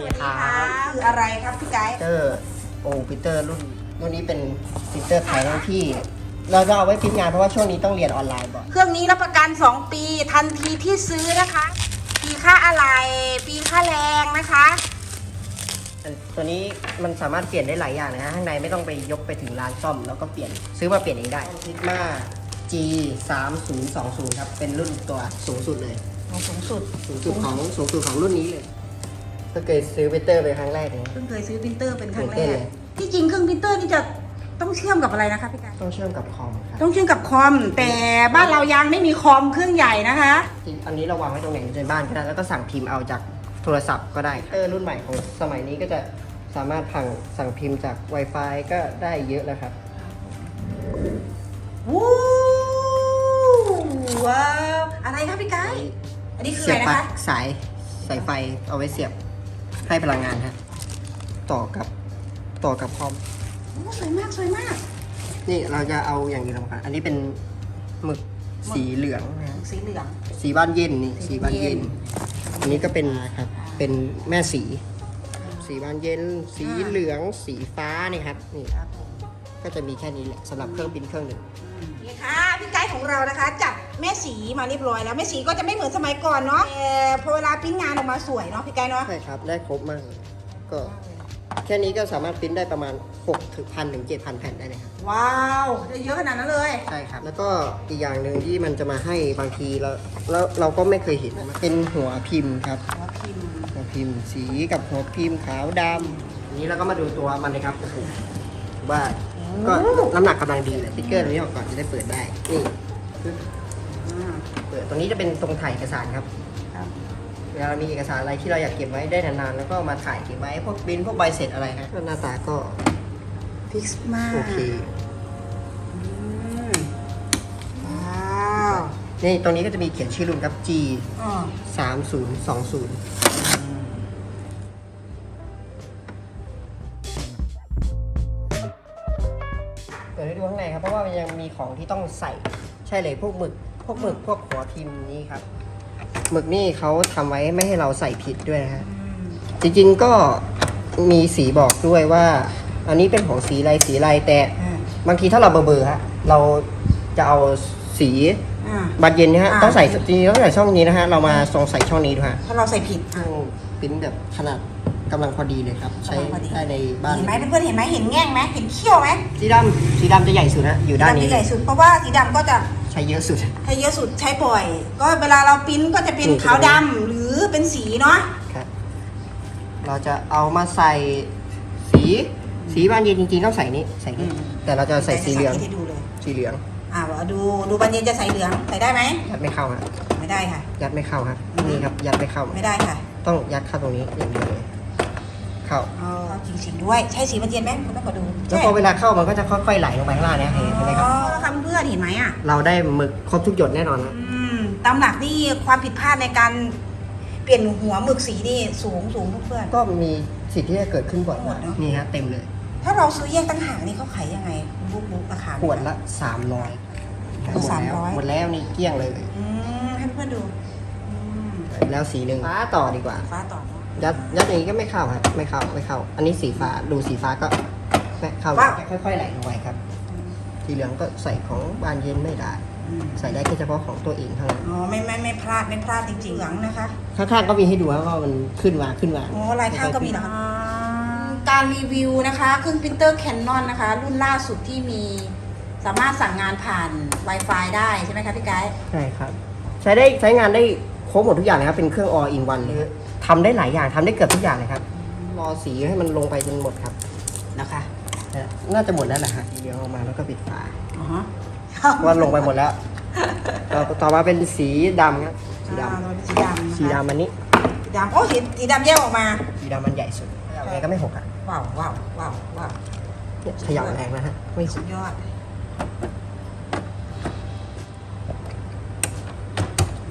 ดีค่ะคืออะไรครับพี่ไก่เตอร์โอ้พิเตอร์รุ่นรุ่นนี้เป็นพิเตอร์ไทยรุ่นพี่ เราจะเอาไว้พิมพ์งานเพราะว่าช่วงนี้ต้องเรียนออนไลน์บ่อยเครื่องนี้รับประกัน 2 ปีทันทีที่ซื้อนะคะ ปีค่าอะไร ปีค่าแรงนะคะตัวนี้มันสามารถเปลี่ยนได้หลายอย่างนะฮะข้างในไม่ต้องไปยกไปถึงร้านซ่อม แล้วก็เปลี่ยนซื้อมาเปลี่ยนเองได้ซิดมา G 3 0 2 0ครับเป็นรุ่นตัวสูงสุดเลย สูงสุดสูงสุดของสูงสุดของรุ่นนี้เลย ก็เคยซื้อปรินเตอร์ไปครั้งแรกเลย เพิ่งเคยซื้อปรินเตอร์เป็นครั้งแรตื่นเต้นกเลยที่จริงเครื่องปรินเตอร์นี่จะต้องเชื่อมกับอะไรนะคะพี่กายต้องเชื่อมกับคอมครับต้องเชื่อมกับคอม แต่บ้านเรายังไม่มีคอมเครื่องใหญ่นะคะจริงอันนี้เราวางไว้ตรงไหนในบ้านก็ได้แล้วก็สั่งพิมพ์เอาจากโทรศัพท์ก็ได้เตอร์รุ่นใหม่ของสมัยนี้ก็จะสามารถพังสั่งพิมพ์จาก Wi-Fi ก็ได้เยอะแล้วครับวู้ว้าวอะไรคะพี่กายอันนี้คือเสีอะยไรบปลั๊นะคะกสายสายไฟเอาไว้เสียบ ให้พลังงานฮะต่อกับต่อกับคอมโอ้สวยมากสวยมาก นี่เราจะเอาอย่างอื่นมากันอันนี้เป็นหมึกสีเหลืองนะฮะสีเหลือง สีบ้านเย็นนี่สีสีบ้านเย็นเย็อันนี้ก็เป็นครับเป็นแม่สี สีบ้านเย็น สีเหลืองสีฟ้านี่ครับนี่ครับผมก็จะมีแค่นี้แหละสำหรับเครื่องบินเครื่องหนึ่งนี่ค่ะพี่ไกด์ของเรานะคะจับ แม่สีมาเรียบร้อยแล้วแม่สีก็จะไม่เหมือนสมัยก่อนเนาะแต่พอเวลาปริ้นงานออกมาสวยเนาะพี่ไกด์เนาะใช่ครับได้ครบมากเลยก็แค่นี้ก็สามารถปริ้นได้ประมาณ6ถึงพันถึง7,000แผ่นได้เลยครับว้าวได้เยอะขนาดนั้นเลย ใช่ครับ แล้วก็อีกอย่างหนึ่งที่มันจะมาให้บางทีเราเราเราก็ไม่เคยเห็นนะเป็นหัวพิมพ์ครับ หัวพิมพ์หัวพิมพ์สีกับหัวพิมพ์ขาวดำอันนี้เราก็มาดูตัวมันเลยครับโอ้โหว่าก็น้ำหนักกำลังดีเลยสติ๊กเกอร์ตรงนี้ออกก่อนจะได้เปิดได้นี่อืมเปิด ตรงนี้จะเป็นตรงถ่ายเอกสารครับครับ เวลาเรามีเอกสารอะไรที่เราอยากเก็บไว้ได้นานๆแล้วก็มาถ่ายเก็บไว้พวกบินพวกใบเสร็จอะไรฮะก็หน้าตาก็พิกซ์มากโอเคอืมว้าวนี่ตรงนี้ก็จะมีเขียนชื่อรุ่นครับ G อ๋อ3020เปิดให้ดูข้างในครับ เพราะว่ามันยังมีของที่ต้องใส่ใช่เลยพวกหมึกพ วกหมึกพวกหัวพิมพ์นี่ครับหมึกนี่เขาทำไว้ไม่ให้เราใส่ผิดด้วยนะฮะจริงๆก็มีสีบอกด้วยว่า อันนี้เป็นของสีอะไรสีอะไรแต่อ่าบางทีถ้าเราเบลอๆฮะเราจะเอาสีอ่าบัตรเย็นนะฮะอ่าต้องใส่จริงๆต้องใส่ช่องนี้นะฮะเรามาทรงใส่ช่องนี้ดูฮะถ้าเราใส่ผิดช่องปริ้นแบบขนาดกำลังพอดีเลยครับ ใช้กำลังพอดีได้ในบ้านเห็นไหมเพื่อนๆเห็นไหมเห็นแง่งไหมเห็นเขี้ยวไหมสีดำสีดำจะใหญ่สุดฮะอยู่ด้านสีนี้ดำจะใหญ่สุดเพราะว่าสีดำก็จะใช้เยอะสุด ใช้เยอะสุดใช้บ่อย ก็เวลาเราปริ้นก็จะเป็นอืมขาวดำหรือเป็นสีเนาะครับ เราจะเอามาใส่สี สีบ้านเย็นจริงๆต้องใส่นี้ใส่นี้อืมแต่เราจะใส่สีเหลือง ให้ดูเลยสีเหลืองอ่าดูดูบันเย็นจะใส่เหลืองใส่ได้ไหมยัดไม่เข้าฮะไม่ได้ค่ะ ยัดไม่เข้าฮะอืมนี่ครับยัดไม่เข้า ไม่ได้ค่ะ ต้องยัดเข้าตรงนี้อย่างเดียวเลย เข้าอ๋อจริงๆด้วย ใช่สีบันเย็นไหมคุณต้องขอดูแล้วพอเวลาเข้ามันก็จะค่อยๆไหลลงไปข้างล่างเนี่ยเห็นไหมครับ อ๋อคำเพื่อนเห็นไหมอะ เราได้หมึกครบทุกหยดแน่นอนนะอืมตามหลักนี่ความผิดพลาดในการเปลี่ยนหัวหมึกสีนี่สูงสูงทุกเพื่อน ก็มีสิทธิ์ที่จะเกิดขึ้นบ่อยหมดเนอะ นี่ฮะเต็มเลย ถ้าเราซื้อแยกตั้งหากนี่เขาขายยังไงบุ๊กบุ๊กราคา ขวดละสามร้อยขวดละ300 หมดแล้วนี่เกลี้ยงเลย อืมให้เพื่อนๆดูอืมแล้วสีหนึ่งฟ้าต่อดีกว่า ฟ้าต่อเนอะ ยัดยัดอย่างนี้ก็ไม่เข้าครับไม่เข้าไม่เข้า อันนี้สีฟ้าดูสีฟ้าก็ไม่เข้าค่อยๆไหลลงไปครับสีเหลืองก็ใส่ของบานเย็นไม่ได้อืมใส่ได้แค่เฉพาะของตัวเองเท่านั้นอ๋อไม่ไม่ไม่พลาดไม่พลาดจริงๆเหลืองนะคะข้างๆก็มีให้ดูครับว่ามันขึ้นมาขึ้นมาโอ้ลายข้างก็มีนะคะการรีวิวนะคะเครื่องปรินเตอร์แคนนอนนะคะ รุ่นล่าสุดที่มีสามารถสั่งงานผ่าน Wi-Fi ได้ใช่ไหมคะพี่ไกด์ใช่ครับ ใช้ได้ใช้งานได้ครบหมดทุกอย่างเลยครับเป็นเครื่อง all in one เลย ทำได้หลายอย่างทำได้เกือบทุกอย่างเลยครับ รอสีให้มันลงไปจนหมดครับ นะคะแต่น่าจะหมดแล้วแหละฮะเดี๋ยวเอามาแล้วก็ปิดฝาอ๋อฮะว่าลงไปหมดแล้วต่อต่อมาเป็นสีดำครับสีดอ่าเราเป็นสีดำนะคะำสีดำอันนี้ สีดำโอ้สีสีดำแยกออกมา สีดำมันใหญ่สุดยังไงก็ไม่หกอะว้าวว้าวว้าวว้าวเนี่ยเขย่าแรงนะฮะไม่หสุกดยอด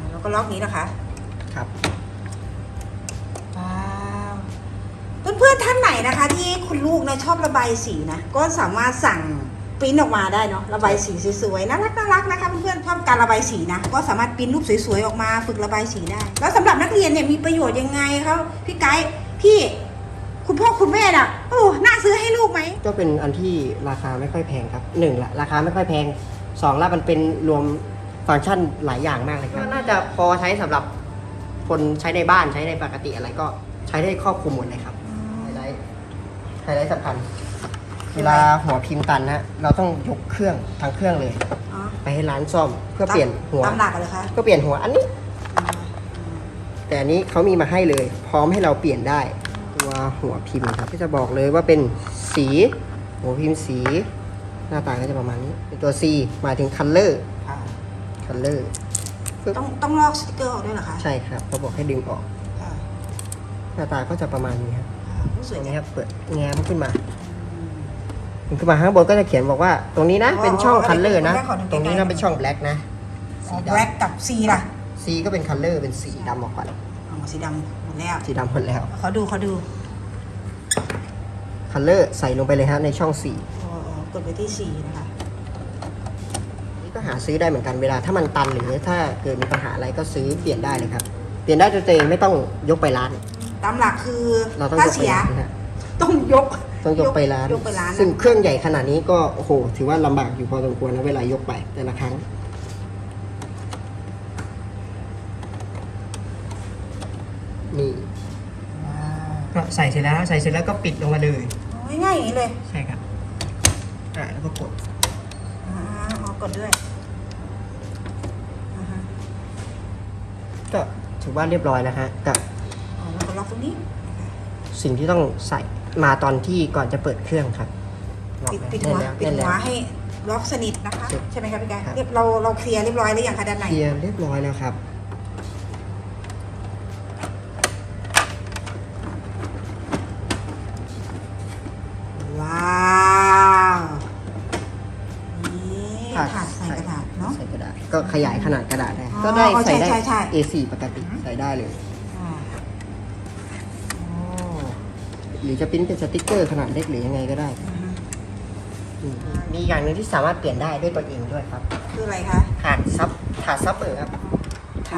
แล้วก็ล็อกนี้นะคะ ครับ ว้าว เพื่อนๆท่านไหนนะคะ ที่คุณลูกนะชอบระบายสีนะก็สามารถสั่งปริ้นออกมาได้เนาะระบายสีสวยๆน่ารักน่ารักนะคะเพื่อนๆชอบการระบายสีนะก็สามารถปริ้นรูปสวยๆออกมาฝึกระบายสีได้ แล้วสำหรับนักเรียนเนี่ยมีประโยชน์ยังไงครับพี่ไกด์พี่คุณพ่อคุณแม่น่ะโอ้น่าซื้อให้ลูกไหมก็เป็นอันที่ราคาไม่ค่อยแพงครับหนึ่งละราคาไม่ค่อยแพงสองละมันเป็นรวมฟังก์ชันหลายอย่างมากเลยครับน่าจะพอใช้สำหรับคนใช้ในบ้านใช้ในปกติอะไรก็ใช้ได้ครอบคลุมหมดเลยครับไฮไลท์ ไฮไลท์สำคัญ เวลาหัวพิมพ์ตันนะเราต้องยกเครื่องทั้งเครื่องเลย อ๋อไปให้ร้านซ่อมเพื่อเปลี่ยนหัวตามหลักเลยคะก็เปลี่ยนหัวอันนี้ แต่อันนี้เขามีมาให้เลย พร้อมให้เราเปลี่ยนได้ ตัวหัวพิมพ์ครับก็จะบอกเลยว่าเป็นสี หัวพิมพ์สี หน้าตาก็จะประมาณนี้ เป็นตัว C หมายถึง color color ต้องต้องลอกสติกเกอร์ออกด้วยเหรอคะใช่ครับเขาบอกให้ดึงออกค่ะหน้าตาก็จะประมาณนี้ครับรู้ สตวยรงจันี้งครับเปิดแง้มขึ้นมาขึ้นมาข้างบนก็จะเขียนบอกว่า ตรงนี้นะ เป็นช่อง color นะ ตรงนี้นะเป็นช่อง black นะสีแบล็กดำกับซีล่ะ C ก็เป็น color เป็นสีดำออกก่อนอ๋อสีดำหมดแล้วสีดำหมดแล้วเขาดูเขาดู color ใส่ลงไปเลยฮะในช่องสีอ๋ออ๋อกดไปที่สีนะคะนี่ก็หาซื้อได้เหมือนกันเวลาถ้ามันตันหรือถ้าเกิดมีปัญหาอะไรก็ซื้อเปลี่ยนได้เลยครับ เปลี่ยนได้ด้วยตัวเองไม่ต้องยกไปร้าน ตามหลักคือเราต้องถ้ายกไปเสียร้านนะฮะต้องยกต้องยกไปร้าน ยกไปร้านซึ่งเครื่องใหญ่ขนาดนี้ก็โอ้โหถือว่าลำบากอยู่พอสมควรนะเวลายกไปแต่ละครั้ง นี่ก็ใส่เสร็จแล้วใส่เสร็จแล้วก็ปิดลงมาเลย โอ้ยง่ายอย่างนี้เลยใช่ครับอ่าแล้วก็กดอ่าอ๋อกดด้วยอ่าฮะก็ถือว่าเรียบร้อยแล้วฮะกับ ตรงนี้ สิ่งที่ต้องใส่มาตอนที่ก่อนจะเปิดเครื่องครับล็อกปิดไปิดหัวแน่นแล้วปิดแน่นหัแล้ววให้ล็อกสนิทนะคะเสร็จใช่ไหมครับพี่กายครับเรียบเราเราเคลียร์เรียบร้อยหรือยังคะด้านในเคลียร์เรียบร้อยแล้วครับว้าวนี่ค่ะถาดใส่กระดาษเนาะใส่กระดาษก็ขยายขนาดกระดาษได้อ๋อก็ได้อ๋อใส่ได้ใช่ใช่ใช่ A4 ปกติใส่ได้เลย อ่า ห รือจะปริ้นเป็นสติกเกอร์ขนาดเล็กหรือยังไงก็ได้อือฮึอืมมีอย่างหนึ่งที่สามารถเปลี่ยนได้ด้วยตัวเองด้วยครับคืออะไรคะถาดซับถาดซับเปิดครับ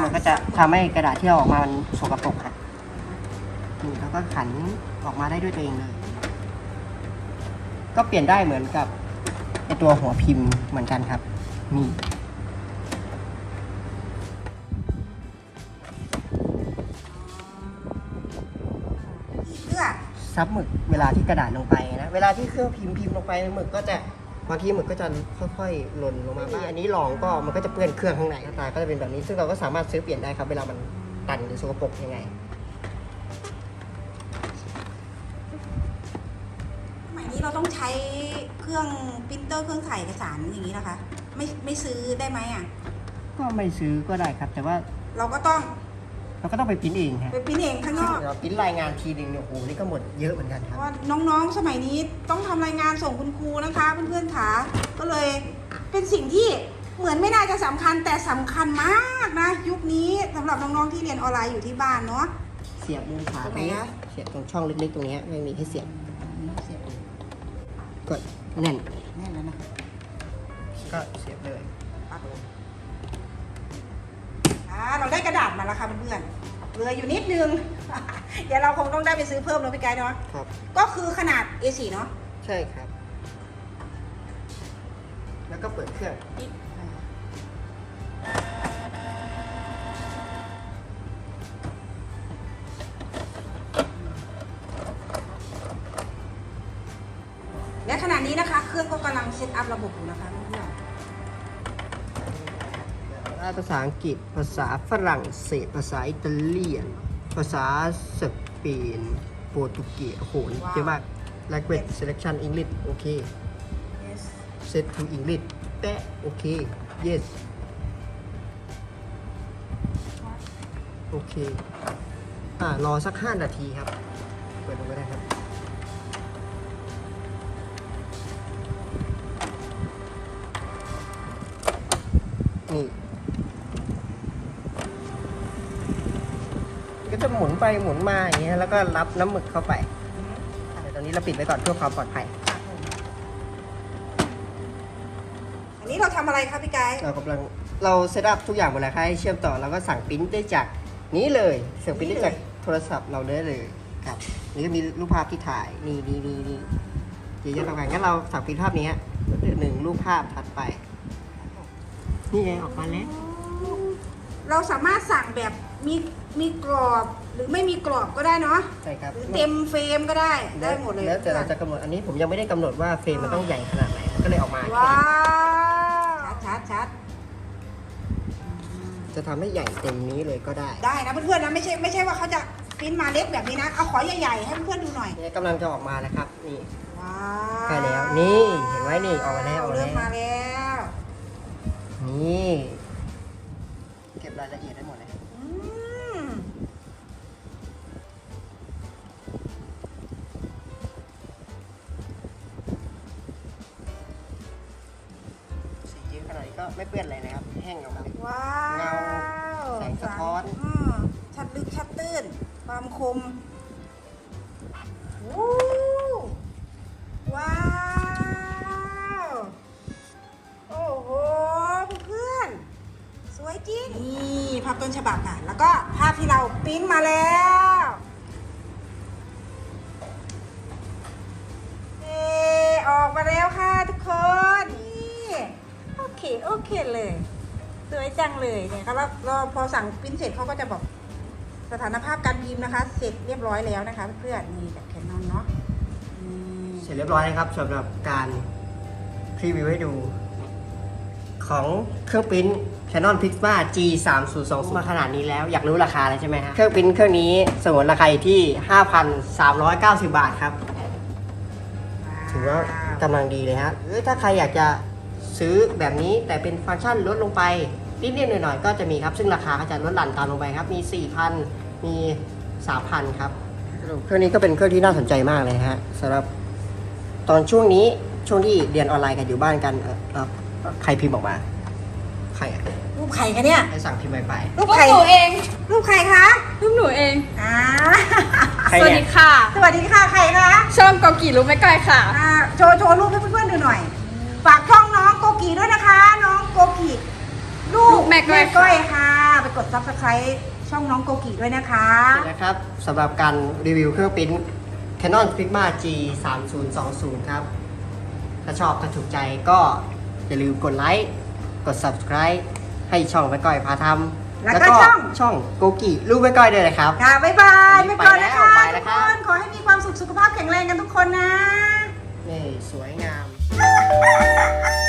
มันก็จะทำให้กระดาษที่เราออกมามันสกปรกครับนี่แล้วก็ขันออกมาได้ด้วยตัวเองเลย ก็เปลี่ยนได้เหมือนกับไอตัวหัวพิมพ์เหมือนกันครับนี่ ซับหมึกเวลาที่กระดาษลงไปนะ เวลาที่เครื่องพิมพ์พิมพ์ลงไปหมึกก็จะบางทีหมึกก็จะค่อยๆหล่นลงมาบ้างอันนี้ลองก็มันก็จะเปื้อนเครื่องข้างในหน้าตาก็จะเป็นแบบนี้ ซึ่งเราก็สามารถซื้อเปลี่ยนได้ครับ เวลามันตันหรือสกปรกยังไงสมัยนี้เราต้องใช้เครื่องปรินเตอร์เครื่องถ่ายเอกสารอย่างนี้นะคะ ไม่ไม่ซื้อได้ไหมอะ ก็ไม่ซื้อก็ได้ครับ แต่ว่าเราก็ต้อง เราก็ต้องไปพิมพ์เองฮะไปปริ้นเองข้างนอก เราพิมพ์รายงานทีหนึ่งเนี่ยโอ้โหนี่ก็หมดเยอะเหมือนกันคเพรับราะว่าน้องๆ สมัยนี้ต้องทำรายงานส่งคุณครูนะคะเพื่อนๆขาก็เลยเป็นสิ่งที่เหมือนไม่น่าจะสำคัญแต่สำคัญมากนะ ยุคนี้สำหรับน้องๆที่เรียนออนไลน์อยู่ที่บ้านเนาะ เสียบมุมขาตรงไหนนี้อะ เสียบตรงช่องเล็กๆตรงเนี้ยไม่มีให้เสียบกดแน่นแน่นแล้วนะก็เสียบเลย ปักเลยอ่า เราได้กระดาษมาแล้วค่ะเพื่อนๆเหลืออยู่นิดนึง เดี๋ยวเราคงต้องได้ไปซื้อเพิ่มแล้วพี่ไกด์เนาะครับ ก็คือขนาด A4 เนาะใช่ครับ แล้วก็เปิดเครื่องและขณะนี้นะคะ เครื่องก็กำลังเซตอัพระบบอยู่นะคะเพื่อน ภาษาอังกฤษ ภาษาฝรั่งเศส ภาษาอิตาเลียน ภาษาสเปน โปรตุเกสโอ้โหเยอะมาก language selection English โอเคๆ yes set to English แตะโอเค yes โอเค อ่ารอสัก 5 นาทีครับ เปิดดูก็ได้ครับ นี่ ก็จะ หมุนไปหมุนมาอย่างเงี้ยแล้วก็รับน้ำหมึกเข้าไปเดี๋ยวตอนนี้เราปิดไว้ก่อนเพื่อความปลอดภัย อันนี้เราทำอะไรคะพี่ไกด์เรากำลังเราเซตอัพทุกอย่างหมดแล้วค่ะให้เชื่อมต่อเราก็สั่งปริ้นได้จากนี้เลยเสียงปริ้นได้จากโทรศัพท์เราได้เลยครับนี่ก็มีรูปภาพที่ถ่ายนี่นี่นี่นี่เยอะๆต่างๆงั้นเราสั่งพิมพ์ภาพนี้ฮะหนึ่งรูปภาพถัดไปนี่ไงออกมาแล้ว เราสามารถสั่งแบบมีมีกรอบ หรือไม่มีกรอบก็ได้เนาะใช่ครับหรือเต็มเฟรมก็ได้ได้หมดเลยแล้วแต่เราจะกำหนดอันนี้ผมยังไม่ได้กำหนดว่าเฟรมมันต้องใหญ่ขนาดไหนก็เลยออกมาแค่ว้านี้วชัดชัดจะทำให้ใหญ่เต็มนี้เลยก็ได้ได้นะเพื่อนๆนะไม่ใช่ไม่ใช่ว่าเขาจะปริ้นมาเล็กแบบนี้นะเอาขอใหญ่ๆให้เพื่อนๆดูหน่อยนี่กำลังจะออกมาแล้วครับนี่ว้าใกล้แล้วนี่เห็นไหมนี่ออกมาแล้วออกมาแล้วเริ่มมาแล้วนี่ ก็ไม่เปื้อนอะไรนะครับ แห้งออกมาเลย ว้าวเงาแสงสะท้อน อืมชัดลึกชัดตื้น ความคมวู้ว้าว โอ้โห เพื่อนๆสวยจริง นี่ภาพต้นฉบับค่ะ แล้วก็ภาพที่เราปริ้นมาแล้ว เอออกมาแล้วค่ะทุกคน นี่โอ เคโอเคเลย สวยจังเลยเนี่ยเขาแล้วเราพอสั่งปริ้นเสร็จเขาก็จะบอกสถานภาพการพิมพ์นะคะ เสร็จเรียบร้อยแล้วนะคะ เพื่อนๆนี่แบบแคนนอนเนาะนี่เสร็จเรียบร้อยนะครับสำหรับการพรีวิวให้ดู ของเครื่องปริ้น Canon Pixma G 3 0 2 0มาขนาดนี้แล้ว อยากรู้ราคาแล้วใช่ไหมฮะ เครื่องปริ้นเครื่องนี้สมมติราคาอยู่ที่ 5,390 บาทครับ ถือว่ากำลังดีเลยฮะหรือถ้าใครอยากจะ ซื้อแบบนี้แต่เป็นฟังก์ชันลดลงไปนิดๆหน่อยๆก็จะมีครับ ซึ่งราคาก็จะลดหลั่นตามลงไปครับ มี 4,000 มี 3,000 ครับสรุปเครื่องนี้ก็เป็นเครื่องที่น่าสนใจมากเลยฮะสำหรับตอนช่วงนี้ช่วงที่เรียนออนไลน์กันอยู่บ้านกันเอ่อเอ่อใครพิมพ์ออกมา ใครอะรูปใครคะเนี่ยให้สั่งพิมพ์ไปไปรูปพวกใครหนูเอง รูปใครคะรูปหนูเองอ่าใครสวัสเนี่ดียค่ะ สวัสดีค่ะใครคะช่องกอกี่รู้ไม่ก้อยค่ะอ่าโชว์โชว์รูปให้เพื่อนๆดูหน่อย ฝากช่องน้องโกกีด้วยนะคะ น้องโกกีลูลูกกแม่ก้อย ก้อยค่ะ ไปกด subscribe ช่องน้องโกกีด้วยนะคะ นะครับสำหรับการรีวิวเครื่องปริ้น Canon Pixma G 3 0 2 0ครับ ถ้าชอบถ้าถูกใจก็อย่าลืมกดไลค์ กด subscribe ให้ช่องไปก้อยพาทำแล้วก็ช่อง ช่องโกกิลูกไปก้อยด้วยนะครับ ค่ะ บ๊ายบายไปก่อนนะคะไปแล้ทุวกไปคแล้วครับ น ขอให้มีความสุขสุขภาพแข็งแรงกันทุกคนนะ นี่สวยงามบ